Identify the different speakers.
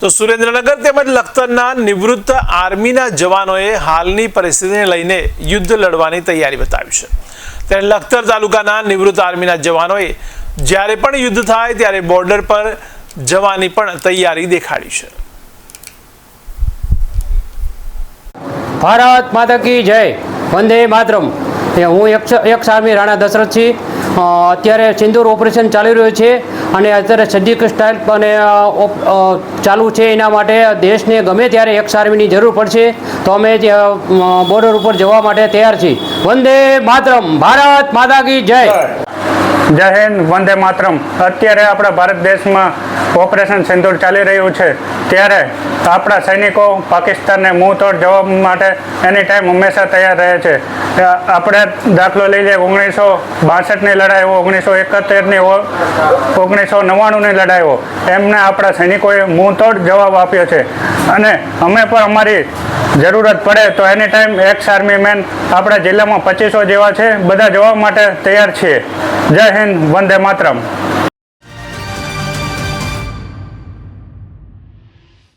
Speaker 1: તો સુરેન્દ્રનગર તેમજ લખતરના નિવૃત્ત આર્મીના જવાનોએ હાલની પરિસ્થિતિને લઈને યુદ્ધ લડવાની તૈયારી બતાવી છે. ત્યારે લખતર તાલુકાના નિવૃત્ત આર્મીના જવાનોએ જ્યારે પણ યુદ્ધ થાય ત્યારે બોર્ડર પર જવાની પણ તૈયારી દેખાડી છે.
Speaker 2: ભારત માતા કી જય. વંદે માતરમ. હું એક્સ આર્મી રાણા દશરથ અ, અત્યારે સિંદૂર ઓપરેશન ચાલી રહ્યું છે અને અત્યારે સર્જિકલ સ્ટાઇલ અને ચાલુ છે એના માટે દેશને ગમે ત્યારે એક્સ આર્મીની જરૂર પડશે. તો અમે બોર્ડર ઉપર જવા માટે તૈયાર છીએ. વંદે માતરમ. ભારત માતા કી જય.
Speaker 3: જય હિન્દ, વંદે માતરમ. અત્યારે આપણા ભારત દેશમાં ઓપરેશન સિંદૂર ચાલી રહ્યું છે. ત્યારે આપણા સૈનિકો પાકિસ્તાનને મુંહતોડ જવાબ માટે એની ટાઈમ હંમેશા તૈયાર રહે છે. આપણે દાખલો લઈ લઈએ, ઓગણીસો બાસઠની લડાઈઓ ઓગણીસો એકોતેરની ઓગણીસો નવ્વાણુંની લડાઈઓ એમને આપણા સૈનિકોએ મુંહતોડ જવાબ આપ્યો છે. અને અમે પણ અમારી જરૂરત પડે તો any time ex army man આપણા જિલ્લામાં પચીસો જેવા છે, બધા જવા માટે તૈયાર છીએ. જય હિન્દ, વંદે માતરમ.